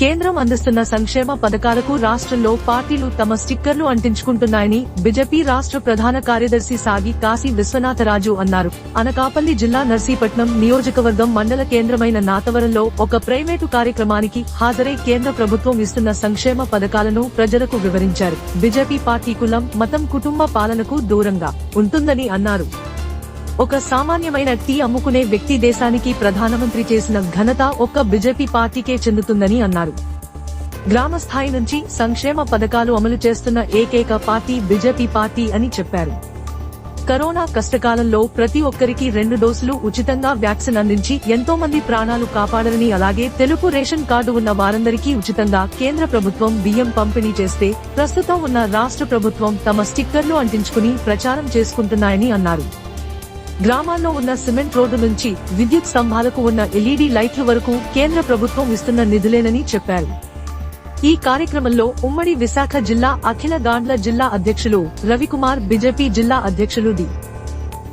కేంద్రం అందిస్తున్న సంక్షేమ పథకాలకు రాష్ట్రంలో పార్టీలు తమ స్టిక్కర్లు అంటించుకుంటున్నాయని బీజేపీ రాష్ట్ర ప్రధాన కార్యదర్శి సాగి కాశీ విశ్వనాథరాజు అన్నారు. అనకాపల్లి జిల్లా నర్సీపట్నం నియోజకవర్గం మండల కేంద్రమైన నాతవరంలో ఒక ప్రైవేటు కార్యక్రమానికి హాజరై కేంద్ర ప్రభుత్వం ఇస్తున్న సంక్షేమ పథకాలను ప్రజలకు వివరించారు. బీజేపీ పార్టీ కులం మతం కుటుంబ పాలనకు దూరంగా ఉంటుందని అన్నారు. ఒక సామాన్యమైన టీ అమ్ముకునే వ్యక్తి దేశానికి ప్రధానమంత్రి చేసిన ఘనత ఒక్క బీజేపీ పార్టీకే చెందుతుందని అన్నారు. గ్రామ స్థాయి నుంచి సంక్షేమ పథకాలు అమలు చేస్తున్న ఏకైక పార్టీ బీజేపీ పార్టీ అని చెప్పారు. కరోనా కష్టకాలంలో ప్రతి ఒక్కరికి రెండు డోసులు ఉచితంగా వ్యాక్సిన్ అందించి ఎంతో మంది ప్రాణాలు కాపాడరని అలాగే తెలుపు రేషన్ కార్డు ఉన్న వారందరికీ ఉచితంగా కేంద్ర ప్రభుత్వం బియ్యం పంపిణీ చేస్తే ప్రస్తుతం ఉన్న రాష్ట్ర ప్రభుత్వం తమ స్టిక్కర్లు అంటించుకుని ప్రచారం చేసుకుంటున్నాయని అన్నారు. గ్రామాల్లో ఉన్న సిమెంట్ రోడ్డు నుంచి విద్యుత్ స్తంభాలకు ఉన్న ఎల్ఈడీ లైట్ల వరకు కేంద్ర ప్రభుత్వం ఇస్తున్న నిధులేనని చెప్పారు. ఈ కార్యక్రమంలో ఉమ్మడి విశాఖ జిల్లా అఖిల గాండ్ల జిల్లా అధ్యక్షులు రవికుమార్ బీజేపీ జిల్లా అధ్యక్షులు D.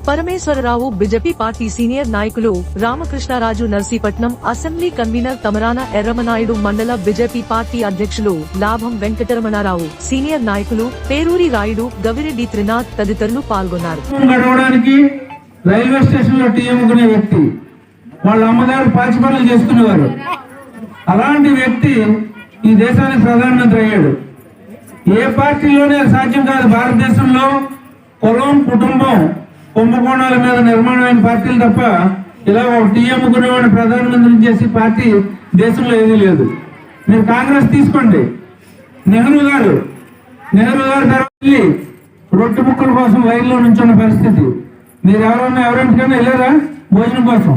Parameswararao BJP party senior నాయకులు Ramakrishnaraju Narsipatnam assembly convener Tamarana Erramanaidu mandal BJP party అధ్యక్షులు లాభం వెంకటరమణారావు సీనియర్ నాయకులు పేరూరి రాయుడు గవిరెడ్డి త్రినాథ్ తదితరులు పాల్గొన్నారు. రైల్వే స్టేషన్లో టీ అమ్ముకునే వ్యక్తి. వాళ్ళ అమ్మగారు పాచి పనులు చేసుకునేవారు. అలాంటి వ్యక్తి ఈ దేశానికి ప్రధానమంత్రి అయ్యాడు. ఏ పార్టీలోనే సాధ్యం కాదు భారతదేశంలో. కులం కుటుంబం కుంభకోణాల మీద నిర్మాణమైన పార్టీలు తప్ప ఇలా ఒక టీ అమ్ముకునేవాడిని ప్రధానమంత్రిని చేసి పార్టీ దేశంలో ఏదీ లేదు. మీరు కాంగ్రెస్ తీసుకోండి. నెహ్రూ గారు నెహ్రూ గారు తర్వాత వెళ్ళి రొట్టె ముక్కల కోసం వైర్లో నుంచున్న పరిస్థితి. మీరు ఎవరన్నా ఎవరింటికైనా వెళ్ళారా? భోజనం కోసం.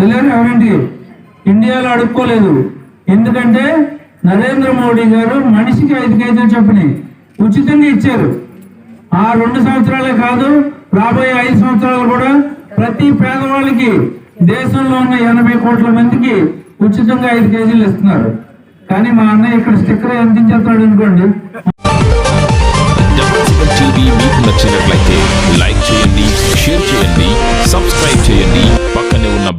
వెళ్ళారు ఎవరింటికి? ఇండియాలో అడుక్కోలేదు. ఎందుకంటే నరేంద్ర మోడీ గారు మనిషికి ఐదు కేజీలు చొప్పున ఉచితంగా ఇచ్చారు. ఆ రెండు సంవత్సరాలే కాదు రాబోయే ఐదు సంవత్సరాలు కూడా ప్రతి పేదవాళ్ళకి దేశంలో ఉన్న ఎనభై కోట్ల మందికి ఉచితంగా ఐదు కేజీలు ఇస్తున్నారు. కానీ మా అన్నయ్య ఇక్కడ స్టిక్కర్ అందించేస్తాడు అనుకోండి.